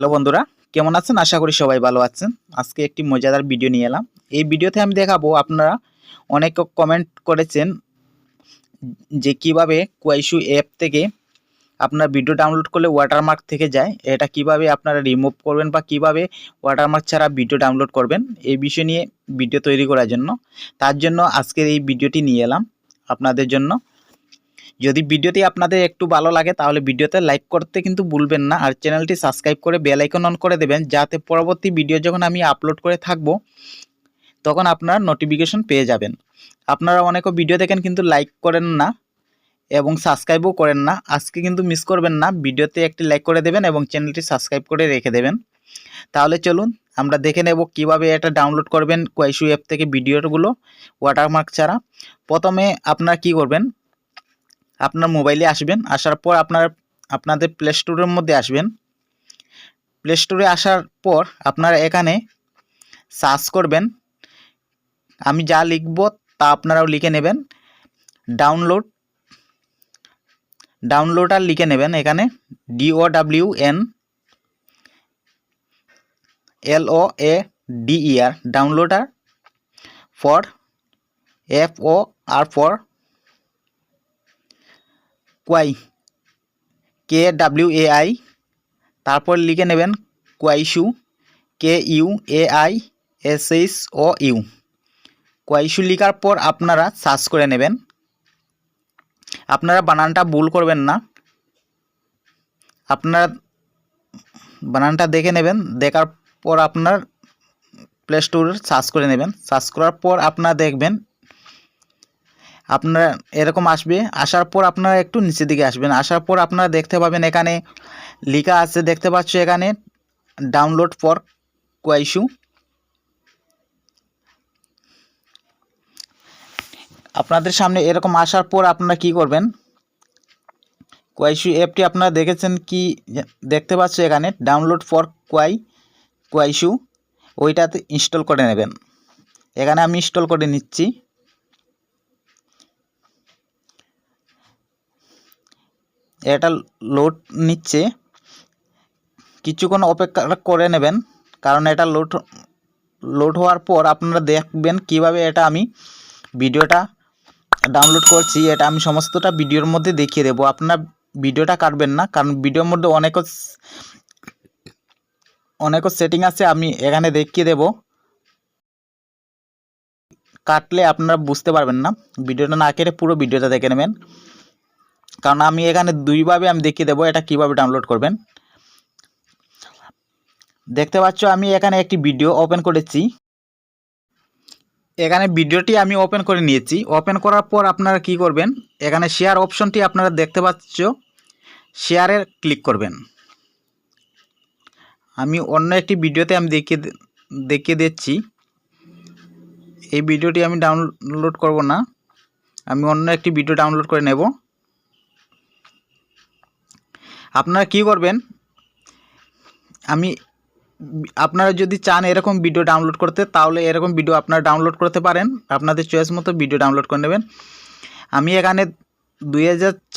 Hello বন্ধুরা, কেমন আছেন? আশা করি সবাই ভালো আছেন। আজকে একটি মজাদার ভিডিও নিয়ে এলাম। এই ভিডিওতে আমি দেখাবো আপনারা অনেক কমেন্ট করেছেন যে কীভাবে কোয়াইশু অ্যাপ থেকে আপনার ভিডিও ডাউনলোড করলে ওয়াটারমার্ক থেকে যায়। এটা কীভাবে আপনারা রিমুভ করবেন বা কীভাবে ওয়াটারমার্ক ছাড়া ভিডিও ডাউনলোড করবেন এই বিষয় নিয়ে ভিডিও তৈরি করার জন্য। তার জন্য আজকের এই ভিডিওটি নিয়ে এলাম। আপনাদের জন্য যদি ভিডিওটি আপনাদের একটু ভালো লাগে, তাহলে ভিডিওতে লাইক করতে কিন্তু ভুলবেন না। আর চ্যানেলটি সাবস্ক্রাইব করে বেল আইকন অন করে দেবেন, যাতে পরবর্তী ভিডিও যখন আমি আপলোড করে থাকব, তখন আপনারা নোটিফিকেশন পেয়ে যাবেন। আপনারা অনেকও ভিডিও দেখেন কিন্তু লাইক করেন না এবং সাবস্ক্রাইবও করেন না। আজকে কিন্তু মিস করবেন না, ভিডিওতে একটি লাইক করে দেবেন এবং চ্যানেলটি সাবস্ক্রাইব করে রেখে দেবেন। তাহলে চলুন, আমরা দেখে নেব কীভাবে এটা ডাউনলোড করবেন কোয়াইশু অ্যাপ থেকে ভিডিওগুলো ওয়াটারমার্ক ছাড়া। প্রথমে আপনারা কি করবেন আপনার মোবাইলে আসবেন, আসার পর আপনার, আপনাদের প্লে স্টোরের মধ্যে আসবেন। প্লে স্টোরে আসার পর আপনারা এখানে সার্চ করবেন। আমি যা লিখব তা আপনারাও লিখে নেবেন। ডাউনলোড ডাউনলোডার লিখে নেবেন এখানে। D O W N L O A D E R downloader for F O R for Kwai, K W A I, তারপর লিখে নেবেন Kuaishou, K U A I S H O U. Kuaishou লেখার পর আপনারা search করে নেবেন। আপনারা বানানটা ভুল করবেন না। আপনারা বানানটা দেখে নেবেন। দেখার পর আপনার প্লে স্টোরে সার্চ করে নেবেন। সার্চ করার পর আপনারা দেখবেন আপনার এরকম আসবে, আসার পর আপনারা একটু নিচের দিকে আসবেন। আসার পর আপনারা দেখতে পাবেন এখানে লেখা আছে, দেখতে পাচ্ছ এখানে ডাউনলোড ফর কোয়াইশু আপনাদের সামনে এরকম আসার পর আপনারা কি করবেন? কোয়াইশু অ্যাপটি আপনারা দেখেছেন কি, দেখতে পাচ্ছ এখানে ডাউনলোড ফর কোয়াই কোয়াইশু ওইটাতে ইনস্টল করে নেবেন। এখানে আমি ইনস্টল করে নিচ্ছি। এটা লোড নিচ্ছে। কিছুক্ষণ অপেক্ষা করে নেবেন, কারণ এটা লোড লোড হওয়ার পর আপনারা দেখবেন কীভাবে এটা আমি ভিডিওটা ডাউনলোড করছি। এটা আমি সমস্তটা ভিডিওর মধ্যে দেখিয়ে দেবো। আপনার ভিডিওটা কাটবেন না, কারণ ভিডিওর মধ্যে অনেক অনেক সেটিং আছে, আমি এখানে দেখিয়ে দেব। কাটলে আপনারা বুঝতে পারবেন না। ভিডিওটা না কেটে পুরো ভিডিওটা দেখে নেবেন। কারণ আমি এখানে দুইভাবে আমি দেখিয়ে দেবো এটা কীভাবে ডাউনলোড করবেন। দেখতে পাচ্ছ আমি এখানে একটি ভিডিও ওপেন করেছি। এখানে ভিডিওটি আমি ওপেন করে নিয়েছি। ওপেন করার পর আপনারা কি করবেন? এখানে শেয়ার অপশনটি আপনারা দেখতে পাচ্ছ। শেয়ারে ক্লিক করবেন। আমি অন্য একটি ভিডিওতে আমি দেখিয়ে দেখিয়ে দিচ্ছি। এই ভিডিওটি আমি ডাউনলোড করব না। আমি অন্য একটি ভিডিও ডাউনলোড করে নেব। আপনারা কি করবেন? আমি, আপনারা যদি চান এরকম ভিডিও ডাউনলোড করতে, তাহলে এরকম ভিডিও আপনারা ডাউনলোড করতে পারেন। আপনাদের চয়েস মতো ভিডিও ডাউনলোড করে নেবেন। আমি এখানে দুই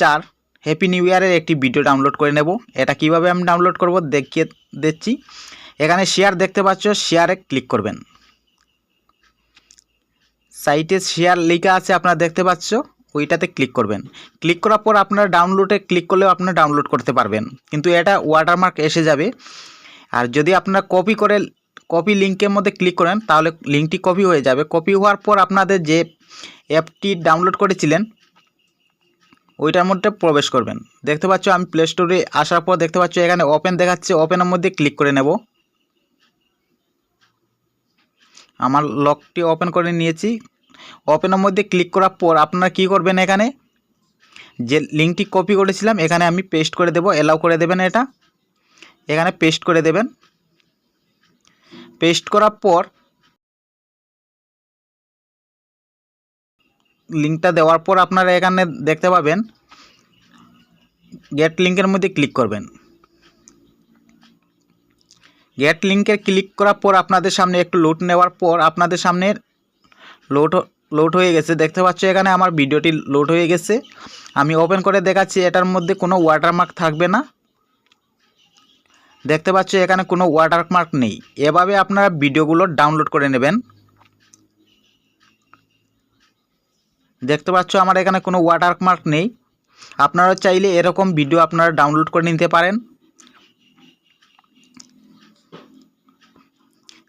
চার হ্যাপি নিউ ইয়ারের একটি ভিডিও ডাউনলোড করে নেব। এটা কীভাবে আমি ডাউনলোড করব দেখিয়ে দিচ্ছি। এখানে শেয়ার দেখতে পাচ্ছ শেয়ারে ক্লিক করবেন। সাইটে শেয়ার লেখা আছে, আপনারা দেখতে পাচ্ছ। ওইটাতে ক্লিক করবেন। ক্লিক করার পর আপনারা ডাউনলোডে ক্লিক করলেও আপনারা ডাউনলোড করতে পারবেন। কিন্তু এটা ওয়াটারমার্ক এসে যাবে। আর যদি আপনারা কপি করে কপি লিঙ্কের মধ্যে ক্লিক করেন, তাহলে লিঙ্কটি কপি হয়ে যাবে। কপি হওয়ার পর আপনাদের যে অ্যাপটি ডাউনলোড করেছিলেন, ওইটার মধ্যে প্রবেশ করবেন। দেখতে পাচ্ছ, আমি প্লে স্টোরে আসার পর দেখতে পাচ্ছ, এখানে ওপেন দেখাচ্ছে ওপেনের মধ্যে ক্লিক করে নেব। আমার লকটি ওপেন করে নিয়েছি। ওপেনের মধ্যে ক্লিক করার পর আপনারা কি করবেন এখানে? যে লিঙ্কটি কপি করেছিলাম, এখানে আমি পেস্ট করে দেব এলাও করে দেবেন এটা। এখানে পেস্ট করে দেবেন। পেস্ট করার পর লিঙ্কটা দেওয়ার পর আপনারা এখানে দেখতে পাবেন গেট লিঙ্কের মধ্যে ক্লিক করবেন। গেট লিঙ্কে ক্লিক করার পর আপনাদের সামনে একটু লোড নেওয়ার পর আপনাদের সামনে লোড লোড হয়ে গেছে। দেখতে পাচ্ছ এখানে আমার ভিডিওটি লোড হয়ে গেছে। আমি ওপেন করে দেখাচ্ছি, এটার মধ্যে কোনো ওয়াটারমার্ক থাকবে না। দেখতে পাচ্ছ এখানে কোনো ওয়াটারমার্ক নেই। এভাবে আপনারা ভিডিওগুলো ডাউনলোড করে নেবেন। দেখতে পাচ্ছ আমার এখানে কোনো ওয়াটারমার্ক নেই। আপনারা চাইলে এরকম ভিডিও আপনারা ডাউনলোড করে নিতে পারেন।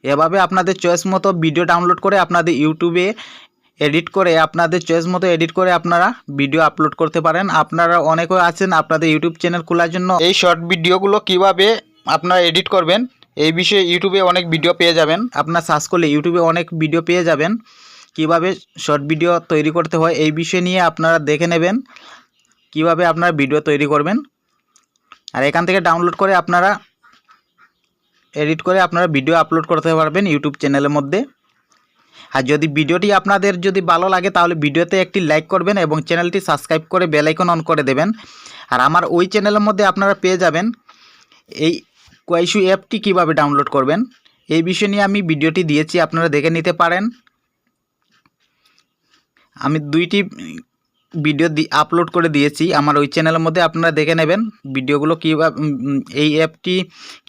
এভাবে আপনাদের চয়েস মতো ভিডিও ডাউনলোড করে আপনাদের ইউটিউবে এডিট করে আপনাদের চয়েস মতো এডিট করে আপনারা ভিডিও আপলোড করতে পারেন। আপনারা অনেকে আছেন আপনাদের ইউটিউব চ্যানেল খোলার জন্য। এই শর্ট ভিডিওগুলো কীভাবে আপনারা এডিট করবেন, এই বিষয়ে ইউটিউবে অনেক ভিডিও পেয়ে যাবেন। আপনার সার্চ করলে ইউটিউবে অনেক ভিডিও পেয়ে যাবেন। কীভাবে শর্ট ভিডিও তৈরি করতে হয়, এই বিষয় নিয়ে আপনারা দেখে নেবেন। কীভাবে আপনারা ভিডিও তৈরি করবেন। আর এখান থেকে ডাউনলোড করে আপনারা এডিট করে আপনারা ভিডিও আপলোড করতে পারবেন ইউটিউব চ্যানেলের মধ্যে। আর যদি ভিডিওটি আপনাদের যদি ভালো লাগে, তাহলে ভিডিওতে একটি লাইক করবেন এবং চ্যানেলটি সাবস্ক্রাইব করে বেল আইকন অন করে দেবেন। আর আমার ওই চ্যানেলের মধ্যে আপনারা পেয়ে যাবেন এই কোয়াইশু অ্যাপটি কীভাবে ডাউনলোড করবেন। এই বিষয় নিয়ে আমি ভিডিওটি দিয়েছি, আপনারা দেখে নিতে পারেন। আমি দুইটি ভিডিও দি আপলোড করে দিয়েছি। আমার ওই চ্যানেলের মধ্যে আপনারা দেখে নেবেন ভিডিওগুলো কীভাবে এই অ্যাপটি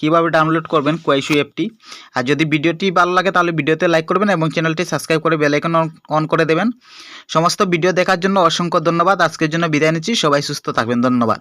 কীভাবে ডাউনলোড করবেন কোয়াইশু অ্যাপটি আর যদি ভিডিওটি ভালো লাগে, তাহলে ভিডিওতে লাইক করবেন এবং চ্যানেলটি সাবস্ক্রাইব করে বেলাইকন অন করে দেবেন। সমস্ত ভিডিও দেখার জন্য অসংখ্য ধন্যবাদ। আজকের জন্য বিদায় নিচ্ছি। সবাই সুস্থ থাকবেন। ধন্যবাদ।